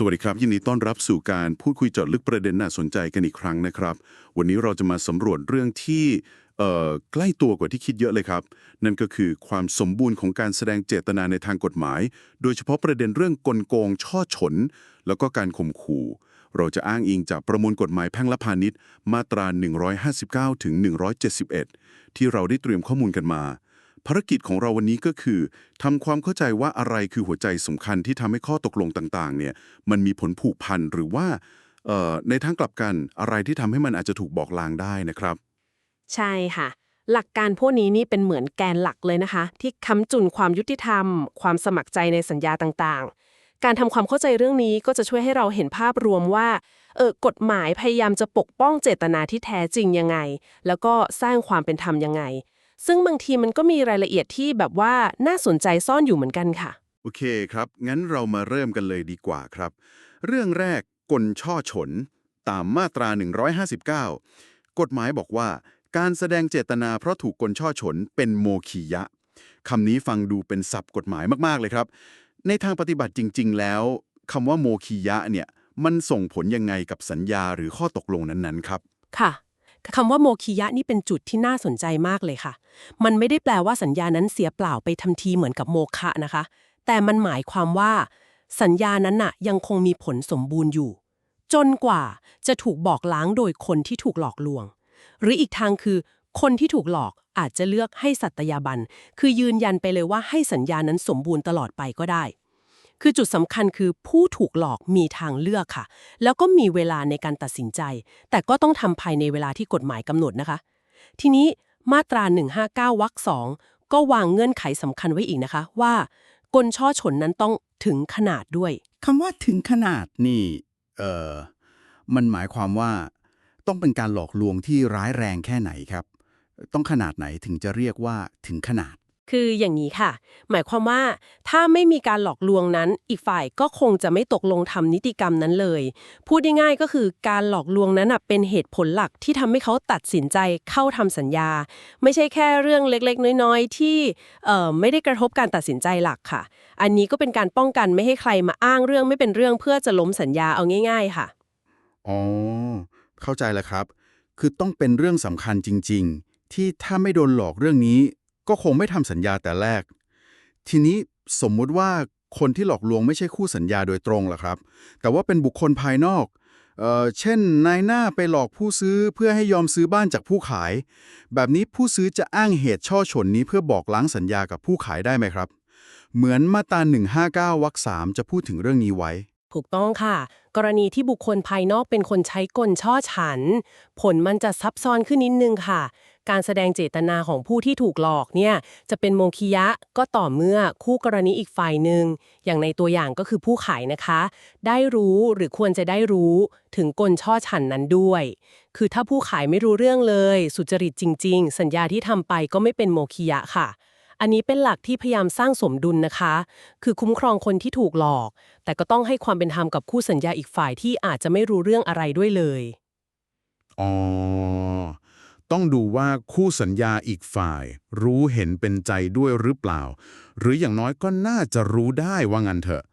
สวัสดีครับ ยินดีต้อนรับสู่การพูดคุยเจาะลึกประเด็นน่าสนใจกันอีกครั้งนะครับ วันนี้เราจะมาสำรวจเรื่องที่ใกล้ตัวกว่าที่คิดเยอะเลยครับ นั่นก็คือความสมบูรณ์ของการแสดงเจตนาในทางกฎหมาย โดยเฉพาะประเด็นเรื่องกลโกง ช่อฉน แล้วก็การข่มขู่ เราจะอ้างอิงจากประมวลกฎหมายแพ่งและพาณิชย์ มาตรา 159 ถึง 171 ที่เราได้เตรียมข้อมูลกันมา ภารกิจของเราวันนี้ก็คือทำความเข้าใจว่าอะไรคือหัวใจสำคัญที่ทำให้ข้อตกลงต่างๆ เนี่ย มันมีผลผูกพันหรือว่าในทางกลับกันอะไรที่ทำให้มันอาจจะถูกบอกลางได้นะครับ ใช่ค่ะ หลักการพวกนี้นี่เป็นเหมือนแกนหลักเลยนะคะ ที่ค้ำจุนความยุติธรรม ความสมัครใจในสัญญาต่างๆ การทำความเข้าใจเรื่องนี้ก็จะช่วยให้เราเห็นภาพรวมว่าเออกฎหมายพยายามจะปกป้องเจตนาที่แท้จริงยังไง แล้วก็สร้างความเป็นธรรมยังไง ซึ่งบางทีมันก็มีรายละเอียดที่แบบว่าน่าสนใจซ่อนอยู่เหมือนกันค่ะ โอเคครับ งั้นเรามาเริ่มกันเลยดีกว่าครับ เรื่องแรกกลช่อฉน ตามมาตรา 159 กฎหมายบอกว่า การแสดงเจตนาเพราะถูกกลช่อฉนเป็นโมคียะคำนี้ฟังดูเป็นศัพท์กฎหมายมากๆเลยครับ ในทางปฏิบัติจริง ๆ แล้วคำว่าโมคียะเนี่ยมันส่งผลยังไงกับสัญญาหรือข้อตกลงนั้นๆครับ ค่ะ คำว่าโมคิยะนี่เป็นจุดที่น่าสนใจมากเลยค่ะ มันไม่ได้แปลว่าสัญญานั้นเสียเปล่าไปทันทีเหมือนกับโมฆะนะคะ แต่มันหมายความว่า สัญญานั้นน่ะยังคงมีผลสมบูรณ์อยู่ จนกว่าจะถูกบอกล้างโดยคนที่ถูกหลอกลวง หรืออีกทางคือ คนที่ถูกหลอกอาจจะเลือกให้สัตยาบัน คือยืนยันไปเลยว่าให้สัญญานั้นสมบูรณ์ตลอดไปก็ได้ คือจุดสำคัญคือผู้ถูกหลอกมีทางเลือกค่ะ แล้วก็มีเวลาในการตัดสินใจ แต่ก็ต้องทำภายในเวลาที่กฎหมายกำหนดนะคะ ทีนี้มาตรา 159วรรคสองก็วางเงื่อนไขสำคัญไว้อีกนะคะ ว่ากลช่อฉนนั้นต้องถึงขนาดด้วยคำว่าถึงขนาดนี่เออมันหมายความว่า ต้องเป็นการหลอกลวงที่ร้ายแรงแค่ไหนครับ ต้องขนาดไหนถึงจะเรียกว่าถึงขนาด คืออย่างนี้ค่ะ หมายความว่าถ้าไม่มีการหลอกลวงนั้น อีกฝ่ายก็คงจะไม่ตกลงทำนิติกรรมนั้นเลย พูดง่ายๆก็คือการหลอกลวงนั้นเป็นเหตุผลหลักที่ทำให้เขาตัดสินใจเข้าทำสัญญา ไม่ใช่แค่เรื่องเล็กๆ น้อยๆ ที่ไม่ได้กระทบการตัดสินใจหลักค่ะ อันนี้ก็เป็นการป้องกันไม่ให้ใครมาอ้างเรื่องไม่เป็นเรื่องเพื่อจะล้มสัญญาเอาง่าย ๆ ค่ะอ๋อเข้าใจแล้วครับ คือต้องเป็นเรื่องสำคัญจริง ๆ ที่ถ้าไม่โดนหลอกเรื่องนี้ ก็คงไม่ทำสัญญาแต่แรก ทีนี้สมมุติว่าคนที่หลอกลวงไม่ใช่คู่สัญญาโดยตรงล่ะครับ แต่ว่าเป็นบุคคลภายนอกเออเช่น นายหน้าไปหลอกผู้ซื้อเพื่อให้ยอมซื้อบ้านจากผู้ขาย แบบนี้ผู้ซื้อจะอ้างเหตุช่อฉนนี้เพื่อบอกล้างสัญญากับผู้ขายได้ไหมครับ เหมือนมาตรา159วรรคสามจะพูดถึงเรื่องนี้ไว้ ถูกต้องค่ะ กรณีที่บุคคลภายนอกเป็นคนใช้กลช่อฉัน ผลมันจะซับซ้อนขึ้นนิดนึงค่ะ การแสดงเจตนาของผู้ที่ถูกหลอกเนี่ยจะเป็นโมคิยะก็ต่อเมื่อคู่กรณีอีกฝ่ายหนึ่ง อย่างในตัวอย่างก็คือผู้ขายนะคะ ได้รู้หรือควรจะได้รู้ถึงกลช่อฉันนั้นด้วย คือถ้าผู้ขายไม่รู้เรื่องเลย สุจริตจริง ๆ สัญญาที่ทำไปก็ไม่เป็นโมคิยะค่ะอันนี้เป็นหลักที่พยายามสร้างสมดุลนะคะ คือคุ้มครองคนที่ถูกหลอก แต่ก็ต้องให้ความเป็นธรรมกับคู่สัญญาอีกฝ่ายที่อาจจะไม่รู้เรื่องอะไรด้วยเลย อ๋อ ต้องดูว่าคู่สัญญาอีกฝ่าย รู้เห็นเป็นใจด้วยหรือเปล่า หรืออย่างน้อยก็น่าจะรู้ได้ว่างันเถอะ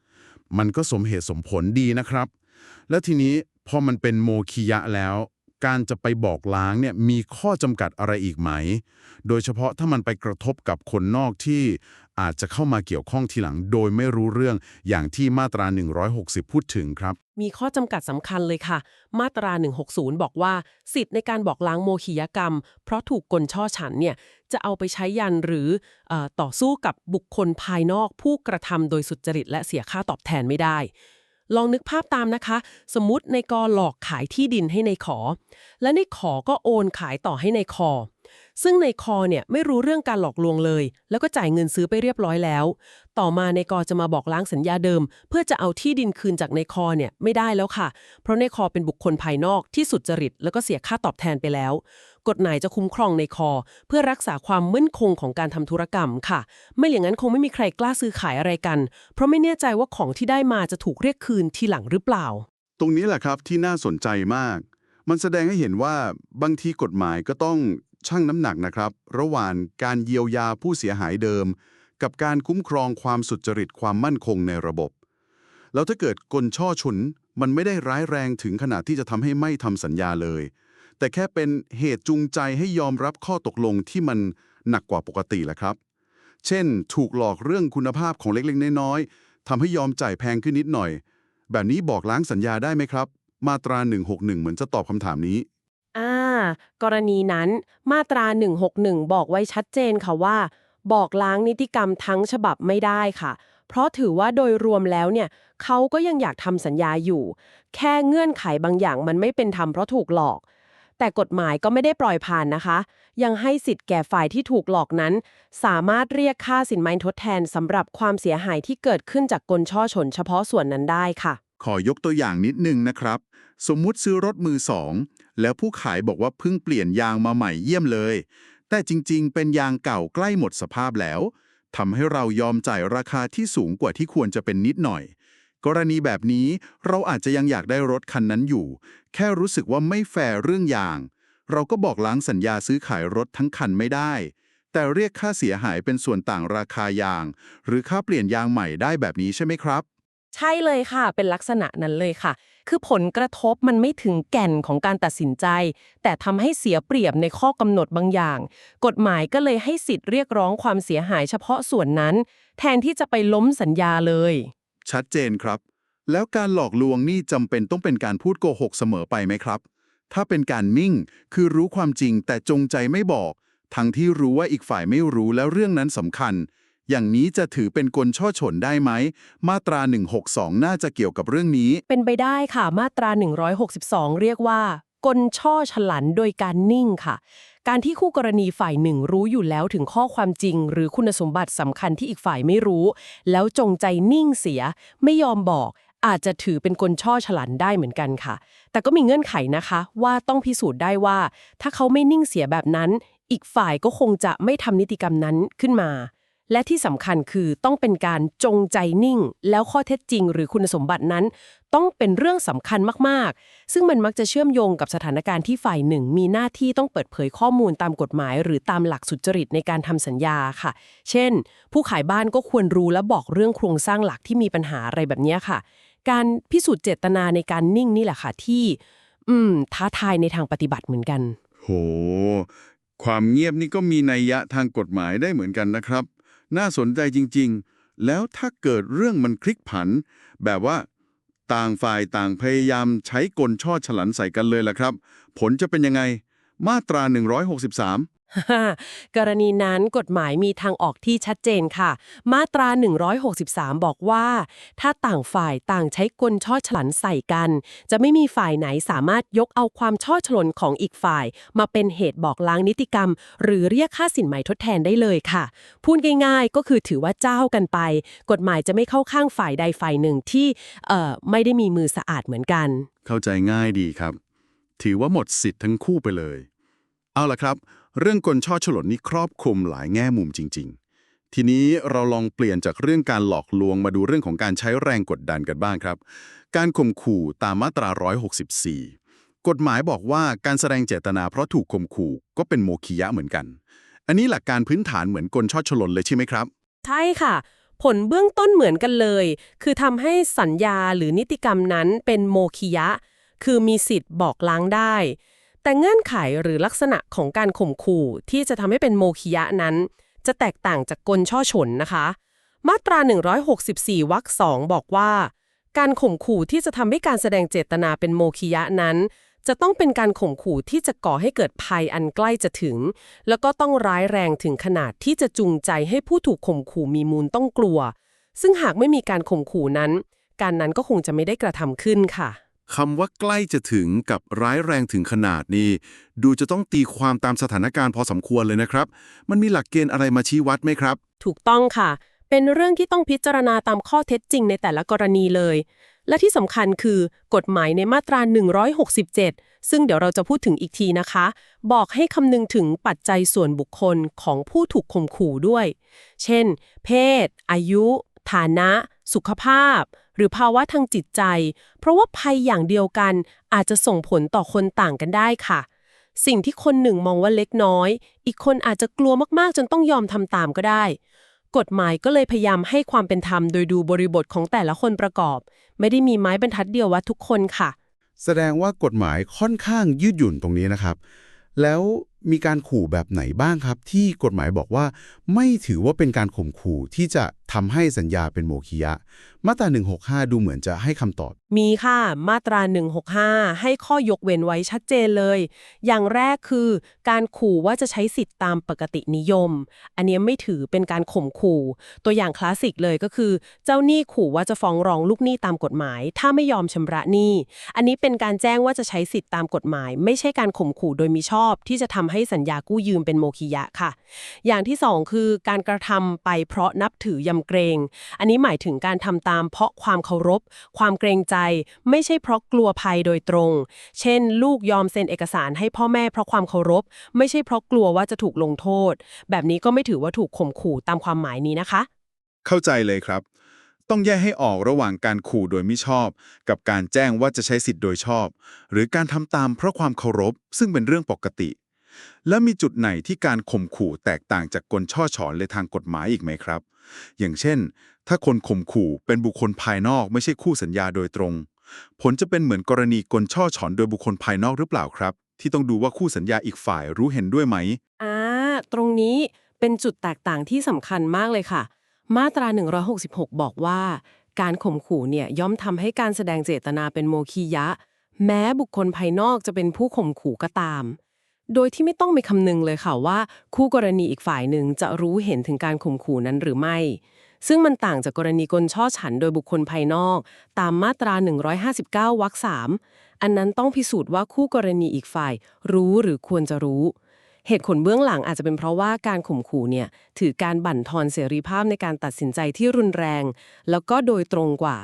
มันก็สมเหตุสมผลดีนะครับ และทีนี้พอมันเป็นโมคิยะแล้ว การจะไปบอกล้างเนี่ยมีข้อจำกัดอะไรอีกไหม โดยเฉพาะถ้ามันไปกระทบกับคนนอกที่อาจจะเข้ามาเกี่ยวข้องทีหลังโดยไม่รู้เรื่องอย่างที่มาตรา 160 พูดถึงครับ มีข้อจำกัดสำคัญเลยค่ะ มาตรา 160 บอกว่า สิทธิ์ในการบอกล้างโมคิยกรรม เพราะถูกกลช่อฉันเนี่ยจะเอาไปใช้ยันหรือออต่อสู้กับบุคคลภายนอกผู้กระทำโดยสุจริตและเสียค่าตอบแทนไม่ได้ ลองนึกภาพตามนะคะ สมมติในกอหลอกขายที่ดินให้ในขอ และในขอก็โอนขายต่อให้ในคอ ซึ่งในคอเนี่ยไม่รู้เรื่องการหลอกลวงเลย แล้วก็จ่ายเงินซื้อไปเรียบร้อยแล้ว ต่อมาในกอจะมาบอกล้างสัญญาเดิม เพื่อจะเอาที่ดินคืนจากในคอเนี่ยไม่ได้แล้วค่ะ เพราะในคอเป็นบุคคลภายนอกที่สุดจริตแล้วก็เสียค่าตอบแทนไปแล้ว กฎหมายจะคุ้มครองในคอ เพื่อรักษาความมั่นคงของการทำธุรกรรมค่ะ ไม่อย่างนั้นคงไม่มีใครกล้าซื้อขายอะไรกัน เพราะไม่แน่ใจว่าของที่ได้มาจะถูกเรียกคืนทีหลังหรือเปล่า ตรงนี้แหละครับที่น่าสนใจมาก มันแสดงให้เห็นว่าบางทีกฎหมายก็ต้องชั่งน้ำหนักนะครับ ระหว่างการเยียวยาผู้เสียหายเดิม กับการคุ้มครองความสุจริตความมั่นคงในระบบ แล้วถ้าเกิดกลช่อฉุนมันไม่ได้ร้ายแรงถึงขนาดที่จะทำให้ไม่ทำสัญญาเลย แต่แค่เป็นเหตุจูงใจให้ยอมรับข้อตกลงที่มันหนักกว่าปกติแหละครับ เช่น ถูกหลอกเรื่องคุณภาพของเล็กๆ น้อยๆทำให้ยอมจ่ายแพงขึ้นนิดหน่อย แบบนี้บอกล้างสัญญาได้ไหมครับ มาตรา 161 เหมือนจะตอบคำถามนี้อ่ากรณีนั้นมาตรา 161 บอกไว้ชัดเจนค่ะว่า บอกล้างนิติกรรมทั้งฉบับไม่ได้ค่ะ เพราะถือว่าโดยรวมแล้วเนี่ยเขาก็ยังอยากทำสัญญาอยู่ แค่เงื่อนไขบางอย่างมันไม่เป็นธรรมเพราะถูกหลอก แต่กฎหมายก็ไม่ได้ปล่อยผ่านนะคะ ยังให้สิทธิ์แก่ฝ่ายที่ถูกหลอกนั้น สามารถเรียกค่าสินไหมทดแทนสำหรับความเสียหายที่เกิดขึ้นจากกลช่อฉนเฉพาะส่วนนั้นได้ค่ะ ขอยกตัวอย่างนิดนึงนะครับ สมมุติซื้อรถมือสองแล้วผู้ขายบอกว่าเพิ่งเปลี่ยนยางมาใหม่เยี่ยมเลย แต่จริงๆ เป็นยางเก่าใกล้หมดสภาพแล้วทำให้เรายอมจ่ายราคาที่สูงกว่าที่ควรจะเป็นนิดหน่อย กรณีแบบนี้เราอาจจะยังอยากได้รถคันนั้นอยู่ แค่รู้สึกว่าไม่แฟร์เรื่องยาง เราก็บอกล้างสัญญาซื้อขายรถทั้งคันไม่ได้ แต่เรียกค่าเสียหายเป็นส่วนต่างราคายาง หรือค่าเปลี่ยนยางใหม่ได้แบบนี้ใช่ไหมครับ ใช่เลยค่ะ เป็นลักษณะนั้นเลยค่ะ คือผลกระทบมันไม่ถึงแก่นของการตัดสินใจ แต่ทำให้เสียเปรียบในข้อกำหนดบางอย่าง กฎหมายก็เลยให้สิทธิ์เรียกร้องความเสียหายเฉพาะส่วนนั้น แทนที่จะไปล้มสัญญาเลย ชัดเจนครับ แล้วการหลอกลวงนี่จำเป็นต้องเป็นการพูดโกหกเสมอไปไหมครับ ถ้าเป็นการมิ่ง คือรู้ความจริงแต่จงใจไม่บอก ทั้งที่รู้ว่าอีกฝ่ายไม่รู้แล้วเรื่องนั้นสำคัญ อย่างนี้จะถือเป็นกลช่อฉนได้ไหม มาตรา 162 น่าจะเกี่ยวกับเรื่องนี้ เป็นไปได้ค่ะ มาตรา 162 เรียกว่า กลช่อฉลันโดยการนิ่งค่ะ การที่คู่กรณีฝ่ายหนึ่งรู้อยู่แล้วถึงข้อความจริง หรือคุณสมบัติสำคัญที่อีกฝ่ายไม่รู้ แล้วจงใจนิ่งเสีย ไม่ยอมบอก อาจจะถือเป็นกลช่อฉลันได้เหมือนกันค่ะ แต่ก็มีเงื่อนไขนะคะ ว่าต้องพิสูจน์ได้ว่า ถ้าเขาไม่นิ่งเสียแบบนั้น อีกฝ่ายก็คงจะไม่ทำนิติกรรมนั้นขึ้นมา และที่สำคัญคือต้องเป็นการจงใจนิ่ง แล้วข้อเท็จจริงหรือคุณสมบัตินั้น ต้องเป็นเรื่องสำคัญมากๆ ซึ่งมันมักจะเชื่อมโยงกับสถานการณ์ที่ฝ่ายหนึ่ง มีหน้าที่ต้องเปิดเผยข้อมูลตามกฎหมาย หรือตามหลักสุจริตในการทำสัญญาค่ะ เช่น ผู้ขายบ้านก็ควรรู้และบอกเรื่องโครงสร้างหลักที่มีปัญหาอะไรแบบนี้ค่ะ การพิสูจน์เจตนาในการนิ่งนี่แหละค่ะที่ อืม ท้าทายในทางปฏิบัติเหมือนกัน โห ความเงียบนี่ก็มีนัยยะทางกฎหมายได้เหมือนกันนะครับ น่าสนใจจริง ๆ แล้วถ้าเกิดเรื่องมันคลิกผัน แบบว่า ต่างฝ่ายต่างพยายามใช้กลช่อฉลันใส่กันเลยล่ะครับ ผลจะเป็นยังไง มาตรา 163 กรณีนั้นกฎหมายมีทางออกที่ชัดเจนค่ะ มาตรา 163 บอกว่า ถ้าต่างฝ่ายต่างใช้กลช่อฉลันใส่กัน จะไม่มีฝ่ายไหนสามารถยกเอาความช่อฉลนของอีกฝ่าย มาเป็นเหตุบอกล้างนิติกรรม หรือเรียกค่าสินไหมทดแทนได้เลยค่ะ พูดง่ายๆ ก็คือถือว่าเจ้ากันไป กฎหมายจะไม่เข้าข้างฝ่ายใดฝ่ายหนึ่งที่เอ่อไม่ได้มีมือสะอาดเหมือนกัน เข้าใจง่ายดีครับ ถือว่าหมดสิทธิ์ทั้งคู่ไปเลย เอาล่ะครับ เรื่องกลช่อฉลนนี่ครอบคลุมหลายแง่มุมจริง ๆ ทีนี้เราลองเปลี่ยนจากเรื่องการหลอกลวงมาดูเรื่องของการใช้แรงกดดันกันบ้างครับ การข่มขู่ตามมาตรา 164 กฎหมายบอกว่าการแสดงเจตนาเพราะถูกข่มขู่ก็เป็นโมคิยะเหมือนกัน อันนี้หลักการพื้นฐานเหมือนกลช่อฉลนเลยใช่ไหมครับ ใช่ค่ะ ผลเบื้องต้นเหมือนกันเลย คือทำให้สัญญาหรือนิติกรรมนั้นเป็นโมคิยะ คือมีสิทธิ์บอกล้างได้ แต่เงื่อนไขหรือลักษณะของการข่มขู่ที่จะทำให้เป็นโมคิยะนั้น จะแตกต่างจากกลช่อฉนนะคะ มาตรา 164วรรคสองบอกว่า การข่มขู่ที่จะทำให้การแสดงเจตนาเป็นโมคิยะนั้น จะต้องเป็นการข่มขู่ที่จะก่อให้เกิดภัยอันใกล้จะถึง แล้วก็ต้องร้ายแรงถึงขนาดที่จะจูงใจให้ผู้ถูกข่มขู่มีมูลต้องกลัว ซึ่งหากไม่มีการข่มขู่นั้น การนั้นก็คงจะไม่ได้กระทำขึ้นค่ะ คำว่าใกล้จะถึงกับร้ายแรงถึงขนาดนี้ ดูจะต้องตีความตามสถานการณ์พอสมควรเลยนะครับ มันมีหลักเกณฑ์อะไรมาชี้วัดไหมครับ ถูกต้องค่ะ เป็นเรื่องที่ต้องพิจารณาตามข้อเท็จจริงในแต่ละกรณีเลย และที่สำคัญคือกฎหมายในมาตรา 167 ซึ่งเดี๋ยวเราจะพูดถึงอีกทีนะคะ บอกให้คำนึงถึงปัจจัยส่วนบุคคลของผู้ถูกข่มขู่ด้วย เช่น เพศ อายุ ฐานะ สุขภาพ หรือภาวะทางจิตใจ เพราะว่าภัยอย่างเดียวกันอาจจะส่งผลต่อคนต่างกันได้ค่ะ สิ่งที่คนหนึ่งมองว่าเล็กน้อย อีกคนอาจจะกลัวมากๆ จนต้องยอมทำตามก็ได้ กฎหมายก็เลยพยายามให้ความเป็นธรรมโดยดูบริบทของแต่ละคนประกอบ ไม่ได้มีไม้บรรทัดเดียวว่าทุกคนค่ะ แสดงว่ากฎหมายค่อนข้างยืดหยุ่นตรงนี้นะครับ แล้ว มีการขู่แบบไหนบ้างครับ ที่กฎหมายบอกว่า ไม่ถือว่าเป็นการข่มขู่ที่จะทำให้สัญญาเป็นโมฆะยะ มาตรา 165 ดูเหมือนจะให้คำตอบ มีค่ะ มาตรา 165 ให้ข้อยกเว้นไว้ชัดเจนเลย อย่างแรกคือ การขู่ว่าจะใช้สิทธิ์ตามปกตินิยม อันนี้ไม่ถือเป็นการข่มขู่ ตัวอย่างคลาสสิกเลยก็คือ เจ้าหนี้ขู่ว่าจะฟ้องร้องลูกหนี้ตามกฎหมาย ถ้าไม่ยอมชำระหนี้ อันนี้เป็นการแจ้งว่าจะใช้สิทธิ์ตามกฎหมาย ไม่ใช่การข่มขู่โดยมิชอบที่จะทำให้สัญญากู้ยืมเป็นโมฆะยะค่ะ อย่างที่สองคือการกระทำไปเพราะนับถือยำเกรง อันนี้หมายถึงการทำตามเพราะความเคารพ ความเกรงใจ ไม่ใช่เพราะกลัวภัยโดยตรง เช่น ลูกยอมเซ็นเอกสารให้พ่อแม่เพราะความเคารพ ไม่ใช่เพราะกลัวว่าจะถูกลงโทษ แบบนี้ก็ไม่ถือว่าถูกข่มขู่ตามความหมายนี้นะคะ เข้าใจเลยครับต้องแยกให้ออกระหว่างการขู่โดยไม่ชอบ กับการแจ้งว่าจะใช้สิทธิ์โดยชอบ หรือการทำตามเพราะความเคารพ ซึ่งเป็นเรื่องปกติ และมีจุดไหนที่การข่มขู่แตกต่างจากกลช่อฉอนเลยทางกฎหมายอีกไหมครับ อย่างเช่น ถ้าคนข่มขู่เป็นบุคคลภายนอกไม่ใช่คู่สัญญาโดยตรง ผลจะเป็นเหมือนกรณีกลช่อฉอนโดยบุคคลภายนอกหรือเปล่าครับ ที่ต้องดูว่าคู่สัญญาอีกฝ่ายรู้เห็นด้วยไหมอ่าตรงนี้เป็นจุดแตกต่างที่สำคัญมากเลยค่ะ มาตรา 166 บอกว่า การข่มขู่เนี่ยย่อมทำให้การแสดงเจตนาเป็นโมคียะ แม้บุคคลภายนอกจะเป็นผู้ข่มขู่ก็ตาม โดยที่ไม่ต้องไปคำนึงเลยค่ะว่า คู่กรณีอีกฝ่ายหนึ่งจะรู้เห็นถึงการข่มขู่นั้นหรือไม่ ซึ่งมันต่างจากกรณีกลช่อฉันโดยบุคคลภายนอก ตามมาตรา 159วรรคสามอันนั้นต้องพิสูจน์ว่าคู่กรณีอีกฝ่าย รู้หรือควรจะรู้ เหตุผลเบื้องหลังอาจจะเป็นเพราะว่าการข่มขู่เนี่ยถือการบั่นทอนเสรีภาพในการตัดสินใจที่รุนแรง แล้วก็โดยตรงกว่า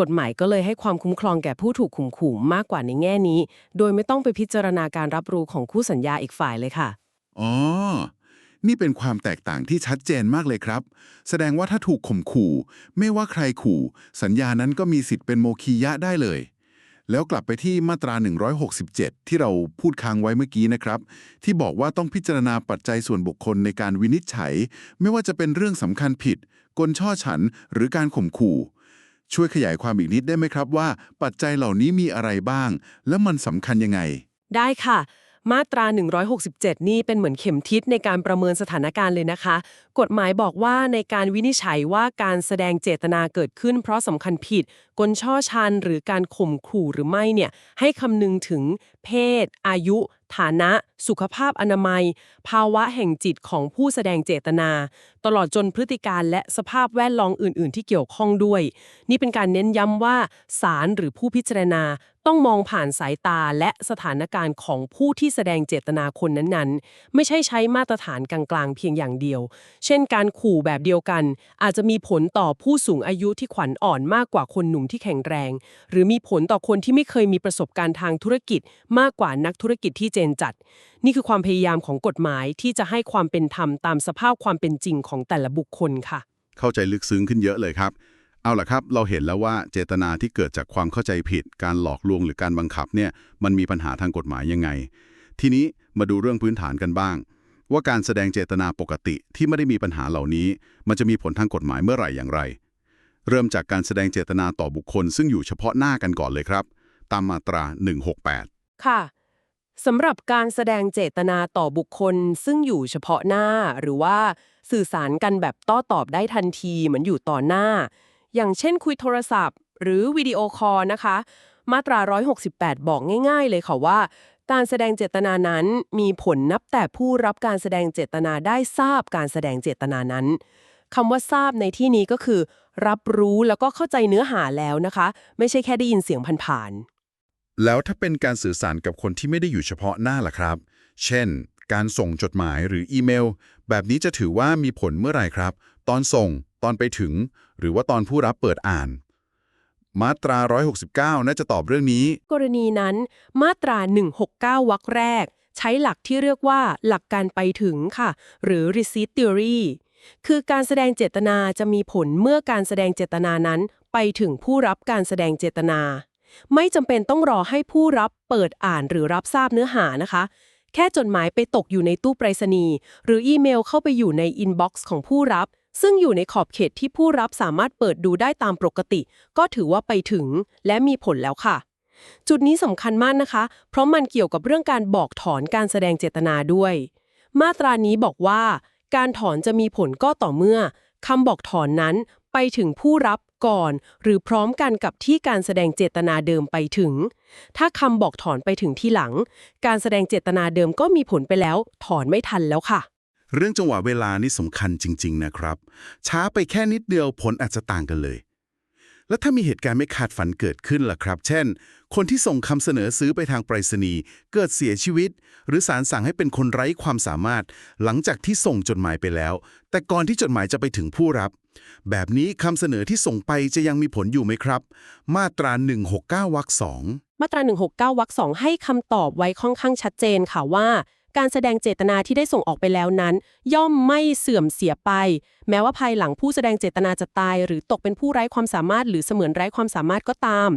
กฎหมายก็เลยให้ความคุ้มครองแก่ผู้ถูกข่มขู่มากกว่าในแง่นี้ โดยไม่ต้องไปพิจารณาการรับรู้ของคู่สัญญาอีกฝ่ายเลยค่ะ อ๋อ นี่เป็นความแตกต่างที่ชัดเจนมากเลยครับ แสดงว่าถ้าถูกข่มขู่ ไม่ว่าใครขู่ สัญญานั้นก็มีสิทธิ์เป็นโมคียะได้เลย แล้วกลับไปที่มาตรา 167 ที่เราพูดค้างไว้เมื่อกี้นะครับ ที่บอกว่าต้องพิจารณาปัจจัยส่วนบุคคลในการวินิจฉัย ไม่ว่าจะเป็นเรื่องสำคัญผิด กลช่อฉันหรือการข่มขู่ ช่วยขยายความอีกนิดได้ไหมครับว่า ปัจจัยเหล่านี้มีอะไรบ้าง และมันสำคัญยังไง ได้ค่ะ มาตรา 167 นี่เป็นเหมือนเข็มทิศในการประเมินสถานการณ์เลยนะคะ กฎหมายบอกว่าในการวินิจฉัยว่าการแสดงเจตนาเกิดขึ้น เพราะสำคัญผิด กลช่อชันหรือการข่มขู่หรือไม่เนี่ยให้คำนึงถึงเพศ อายุ ฐานะ สุขภาพอนามัย ภาวะแห่งจิตของผู้แสดงเจตนา ตลอดจนพฤติการและสภาพแวดล้อมอื่น ๆ ที่เกี่ยวข้องด้วย นี่เป็นการเน้นย้ำว่าศาลหรือผู้พิจารณา ต้องมองผ่านสายตาและสถานการณ์ของผู้ที่แสดงเจตนาคนนั้นๆ ไม่ใช่ใช้มาตรฐานกลางๆเพียงอย่างเดียว เช่นการขู่แบบเดียวกัน อาจจะมีผลต่อผู้สูงอายุที่ขวัญอ่อนมากกว่าคนหนุ่มที่แข็งแรง หรือมีผลต่อคนที่ไม่เคยมีประสบการณ์ทางธุรกิจ มากกว่านักธุรกิจที่เจนจัด นี่คือความพยายามของกฎหมายที่จะให้ความเป็นธรรมตามสภาพความเป็นจริงของแต่ละบุคคลค่ะ เข้าใจลึกซึ้งขึ้นเยอะเลยครับ เอาล่ะครับ เราเห็นแล้วว่าเจตนาที่เกิดจากความเข้าใจผิด การหลอกลวงหรือการบังคับเนี่ยมันมีปัญหาทางกฎหมายยังไง ทีนี้มาดูเรื่องพื้นฐานกันบ้าง ว่าการแสดงเจตนาปกติที่ไม่ได้มีปัญหาเหล่านี้ มันจะมีผลทางกฎหมายเมื่อไหร่อย่างไร เริ่มจากการแสดงเจตนาต่อบุคคล ซึ่งอยู่เฉพาะหน้ากันก่อนเลยครับ ตามมาตรา 168 ค่ะสำหรับการแสดงเจตนาต่อบุคคล ซึ่งอยู่เฉพาะหน้าหรือว่าสื่อสารกันแบบโต้อตอบได้ทันทีเหมือนอยู่ต่อหน้า อย่างเช่นคุยโทรศัพท์ หรือวิดีโอคอลนะคะ มาตรา 168 บอกง่าย ๆ เลยค่ะว่า การแสดงเจตนานั้นมีผลนับแต่ผู้รับการแสดงเจตนาได้ทราบการแสดงเจตนานั้นคำว่าทราบในที่นี้ก็คือ รับรู้แล้วก็เข้าใจเนื้อหาแล้วนะคะ ไม่ใช่แค่ได้ยินเสียงผ่านๆแล้วถ้าเป็นการสื่อสารกับคนที่ไม่ได้อยู่เฉพาะหน้าล่ะครับ เช่น การส่งจดหมายหรืออีเมล แบบนี้จะถือว่ามีผลเมื่อไหร่ครับ ตอนส่ง ตอนไปถึง หรือว่าตอนผู้รับเปิดอ่าน มาตรา 169 น่าจะตอบเรื่องนี้ กรณีนั้น มาตรา 169 วรรคแรก ใช้หลักที่เรียกว่าหลักการไปถึงค่ะ หรือ receipt theory คือการแสดงเจตนาจะมีผลเมื่อการแสดงเจตนานั้น ไปถึงผู้รับการแสดงเจตนา ไม่จำเป็นต้องรอให้ผู้รับเปิดอ่านหรือรับทราบเนื้อหานะคะ แค่จดหมายไปตกอยู่ในตู้ไปรษณีย์หรืออีเมลเข้าไปอยู่ในอินบ็อกซ์ของผู้รับ ซึ่งอยู่ในขอบเขตที่ผู้รับสามารถเปิดดูได้ตามปกติ ก็ถือว่าไปถึงและมีผลแล้วค่ะ จุดนี้สำคัญมากนะคะ เพราะมันเกี่ยวกับเรื่องการบอกถอนการแสดงเจตนาด้วย มาตรานี้บอกว่า การถอนจะมีผลก็ต่อเมื่อคำบอกถอนนั้น ไปถึงผู้รับก่อน หรือพร้อมกันกับที่การแสดงเจตนาเดิมไปถึง ถ้าคำบอกถอนไปถึงที่หลัง การแสดงเจตนาเดิมก็มีผลไปแล้ว ถอนไม่ทันแล้วค่ะ เรื่องจังหวะเวลานี่สำคัญจริง ๆ นะครับ ช้าไปแค่นิดเดียวผลอาจจะต่างกันเลย แล้วถ้ามีเหตุการณ์ไม่คาดฝันเกิดขึ้นล่ะครับ เช่น คนที่ส่งคำเสนอซื้อไปทางไปรษณีย์เกิดเสียชีวิต หรือสารสั่งให้เป็นคนไร้ความสามารถ หลังจากที่ส่งจดหมายไปแล้ว แต่ก่อนที่จดหมายจะไปถึงผู้รับ แบบนี้คำเสนอที่ส่งไปจะยังมีผลอยู่ไหมครับ มาตรา 169วรรคสองมาตรา 169วรรคสองให้คำตอบไว้ค่อนข้างชัดเจนค่ะว่า การแสดงเจตนาที่ได้ส่งออกไปแล้วนั้น ย่อมไม่เสื่อมเสียไป แม้ว่าภายหลังผู้แสดงเจตนาจะตาย หรือตกเป็นผู้ไร้ความสามารถ หรือเสมือนไร้ความสามารถก็ตาม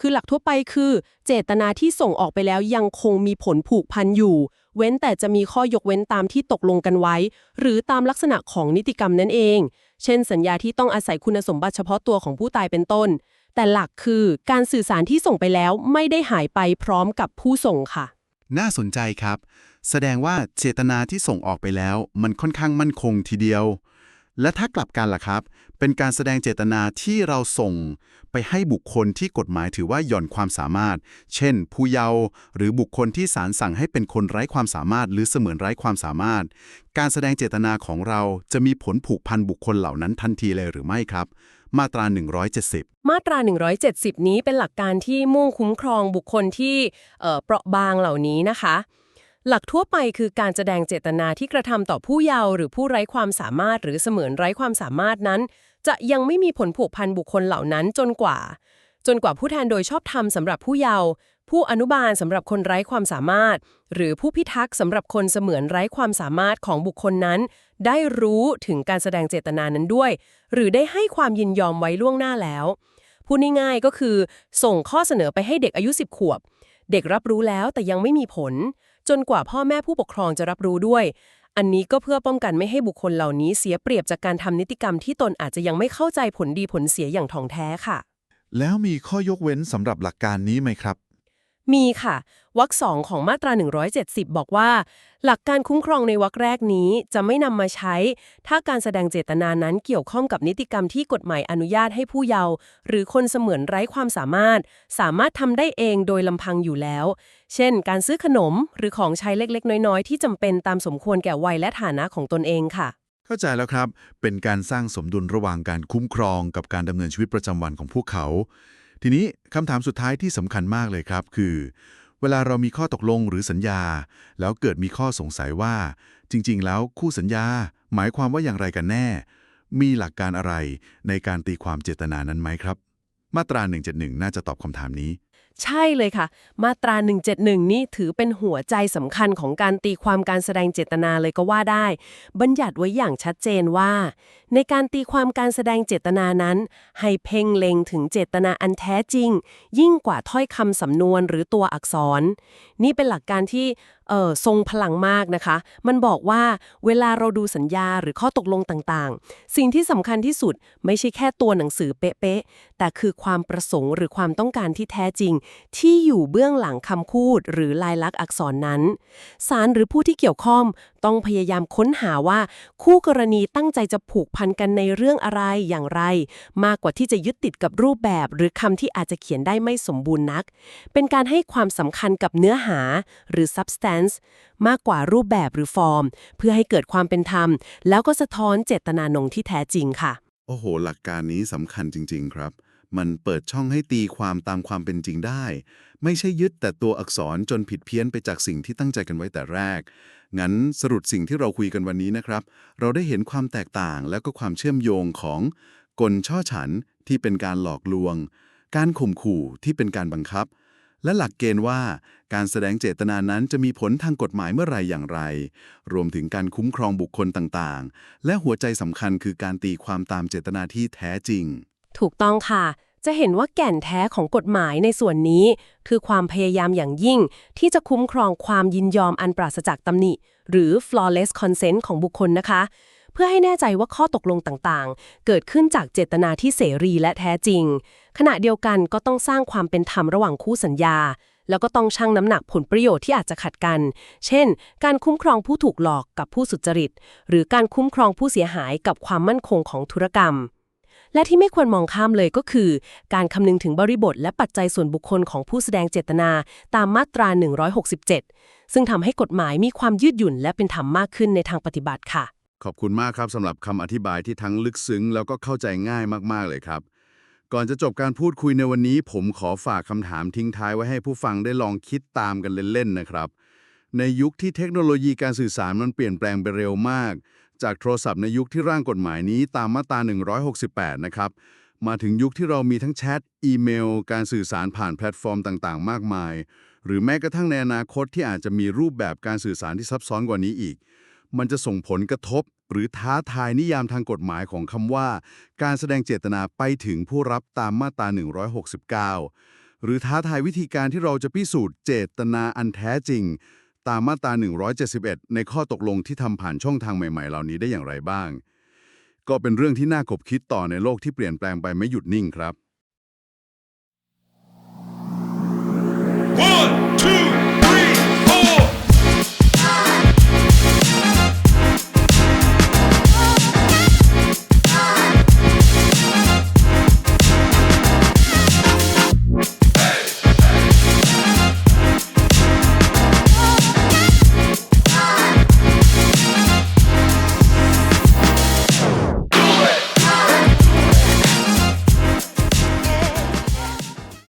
คือหลักทั่วไปคือ เจตนาที่ส่งออกไปแล้วยังคงมีผลผูกพันอยู่ เว้นแต่จะมีข้อยกเว้นตามที่ตกลงกันไว้ หรือตามลักษณะของนิติกรรมนั่นเอง เช่นสัญญาที่ต้องอาศัยคุณสมบัติเฉพาะตัวของผู้ตายเป็นต้น แต่หลักคือการสื่อสารที่ส่งไปแล้วไม่ได้หายไปพร้อมกับผู้ส่งค่ะ น่าสนใจครับ แสดงว่าเจตนาที่ส่งออกไปแล้ว มันค่อนข้างมั่นคงทีเดียว และถ้ากลับกันล่ะครับ เป็นการแสดงเจตนาที่เราส่งไปให้บุคคลที่กฎหมายถือว่าหย่อนความสามารถ เช่น ผู้เยาว์หรือบุคคลที่ศาลสั่งให้เป็นคนไร้ความสามารถ หรือเสมือนไร้ความสามารถ การแสดงเจตนาของเราจะมีผลผูกพันบุคคลเหล่านั้นทันทีเลยหรือไม่ครับ มาตรา 170 มาตรา 170 นี้เป็นหลักการที่มุ่งคุ้มครองบุคคลที่เอ่อเปราะบางเหล่านี้นะคะ หลักทั่วไปคือการแสดงเจตนาที่กระทำต่อผู้เยาว์หรือผู้ไร้ความสามารถหรือเสมือนไร้ความสามารถนั้น จะยังไม่มีผลผูกพันบุคคลเหล่านั้นจนกว่า จนกว่าผู้แทนโดยชอบธรรมสำหรับผู้เยาว์ผู้อนุบาลสำหรับคนไร้ความสามารถ หรือผู้พิทักษ์สำหรับคนเสมือนไร้ความสามารถของบุคคลนั้น ได้รู้ถึงการแสดงเจตนานั้นด้วย หรือได้ให้ความยินยอมไว้ล่วงหน้าแล้วพูดง่ายๆก็คือ ส่งข้อเสนอไปให้เด็กอายุ 10 ขวบ เด็กรับรู้แล้วแต่ยังไม่มีผล จนกว่าพ่อแม่ผู้ปกครองจะรับรู้ด้วย อันนี้ก็เพื่อป้องกันไม่ให้บุคคลเหล่านี้เสียเปรียบจากการทำนิติกรรมที่ตนอาจจะยังไม่เข้าใจผลดีผลเสียอย่างถ่องแท้ค่ะ แล้วมีข้อยกเว้นสำหรับหลักการนี้ไหมครับ มีค่ะ วรรคสองของมาตรา 170 บอกว่า หลักการคุ้มครองในวรรคแรกนี้จะไม่นำมาใช้ ถ้าการแสดงเจตนานั้นเกี่ยวข้องกับนิติกรรมที่กฎหมายอนุญาตให้ผู้เยาว์หรือคนเสมือนไร้ความสามารถ สามารถทำได้เองโดยลำพังอยู่แล้ว เช่น การซื้อขนมหรือของใช้เล็กๆ น้อยๆ ที่จำเป็นตามสมควรแก่วัยและฐานะของตนเองค่ะเข้าใจแล้วครับ เป็นการสร้างสมดุลระหว่างการคุ้มครองกับการดำเนินชีวิตประจำวันของพวกเขา ทีนี้คำถามสุดท้ายที่สำคัญมากเลยครับ คือ เวลาเรามีข้อตกลงหรือสัญญา แล้วเกิดมีข้อสงสัยว่า จริง ๆ แล้วคู่สัญญา หมายความว่าอย่างไรกันแน่ มีหลักการอะไรในการตีความเจตนานั้นไหมครับ มาตรา 171 น่าจะตอบคำถามนี้ ใช่เลยค่ะ มาตรา 171 นี่ถือเป็นหัวใจสำคัญของการตีความการแสดงเจตนาเลยก็ว่าได้ บัญญัติไว้อย่างชัดเจนว่า ในการตีความการแสดงเจตนานั้น ให้เพ่งเล็งถึงเจตนาอันแท้จริง ยิ่งกว่าถ้อยคำสำนวนหรือตัวอักษร นี่เป็นหลักการที่ทรงพลังมากนะคะ มันบอกว่าเวลาเราดูสัญญาหรือข้อตกลงต่างๆ สิ่งที่สำคัญที่สุดไม่ใช่แค่ตัวหนังสือเป๊ะๆ แต่คือความประสงค์หรือความต้องการที่แท้จริงที่อยู่เบื้องหลังคำพูดหรือลายลักษณ์อักษรนั้นศาลหรือผู้ที่เกี่ยวข้องต้องพยายามค้นหาว่า คู่กรณีตั้งใจจะผูกพันกันในเรื่องอะไรอย่างไร มากกว่าที่จะยึดติดกับรูปแบบ หรือคำที่อาจจะเขียนได้ไม่สมบูรณ์นัก เป็นการให้ความสำคัญกับเนื้อหาหรือ substance มากกว่ารูปแบบหรือฟอร์ม เพื่อให้เกิดความเป็นธรรม แล้วก็สะท้อนเจตนานงที่แท้จริงค่ะ โอ้โห หลักการนี้สำคัญจริง ๆ ครับ มันเปิดช่องให้ตีความตามความเป็นจริงได้ ไม่ใช่ยึดแต่ตัวอักษรจนผิดเพี้ยนไปจากสิ่งที่ตั้งใจกันไว้แต่แรก งั้นสรุปสิ่งที่เราคุยกันวันนี้นะครับ เราได้เห็นความแตกต่างและก็ความเชื่อมโยงของกลช่อฉันที่เป็นการหลอกลวง การข่มขู่ที่เป็นการบังคับ และหลักเกณฑ์ว่าการแสดงเจตนานั้นจะมีผลทางกฎหมายเมื่อไหรอย่างไร รวมถึงการคุ้มครองบุคคลต่างๆ และหัวใจสำคัญคือการตีความตามเจตนาที่แท้จริง ถูกต้องค่ะ จะเห็นว่าแก่นแท้ของกฎหมายในส่วนนี้ คือความพยายามอย่างยิ่ง ที่จะคุ้มครองความยินยอมอันปราศจากตำหนิ หรือ flawless consent ของบุคคลนะคะ เพื่อให้แน่ใจว่าข้อตกลงต่างๆ เกิดขึ้นจากเจตนาที่เสรีและแท้จริง ขณะเดียวกันก็ต้องสร้างความเป็นธรรมระหว่างคู่สัญญาแล้วก็ต้องชั่งน้ำหนักผลประโยชน์ที่อาจจะขัดกัน เช่น การคุ้มครองผู้ถูกหลอกกับผู้สุจริต หรือการคุ้มครองผู้เสียหายกับความมั่นคงของธุรกรรม และที่ไม่ควรมองข้ามเลยก็คือ การคำนึงถึงบริบทและปัจจัยส่วนบุคคลของผู้แสดงเจตนาตามมาตรา 167 ซึ่งทำให้กฎหมายมีความยืดหยุ่นและเป็นธรรมมากขึ้นในทางปฏิบัติค่ะ ขอบคุณมากครับสำหรับคำอธิบายที่ทั้งลึกซึ้งแล้วก็เข้าใจง่ายมากๆเลยครับ ก่อนจะจบการพูดคุยในวันนี้ ผมขอฝากคำถามทิ้งท้ายไว้ให้ผู้ฟังได้ลองคิดตามกันเล่นๆนะครับ ในยุคที่เทคโนโลยีการสื่อสารมันเปลี่ยนแปลงไปเร็วมาก จากโทรศัพท์ในยุคที่ร่างกฎหมายนี้ตามมาตรา 168 นะครับ มาถึงยุคที่เรามีทั้งแชท อีเมล การสื่อสารผ่านแพลตฟอร์มต่างๆ มากมาย หรือแม้กระทั่งในอนาคตที่อาจจะมีรูปแบบการสื่อสารที่ซับซ้อนกว่านี้อีก มันจะส่งผลกระทบ หรือท้าทายนิยามทางกฎหมายของคำว่า การแสดงเจตนาไปถึงผู้รับตามมาตรา 169 หรือท้าทายวิธีการที่เราจะพิสูจน์เจตนาอันแท้จริง ตามมาตรา 171 ในข้อตกลงที่ทำผ่านช่องทางใหม่ ๆ เหล่านี้ได้อย่างไรบ้าง ก็เป็นเรื่องที่น่าขบคิดต่อในโลกที่เปลี่ยนแปลงไปไม่หยุดนิ่งครับ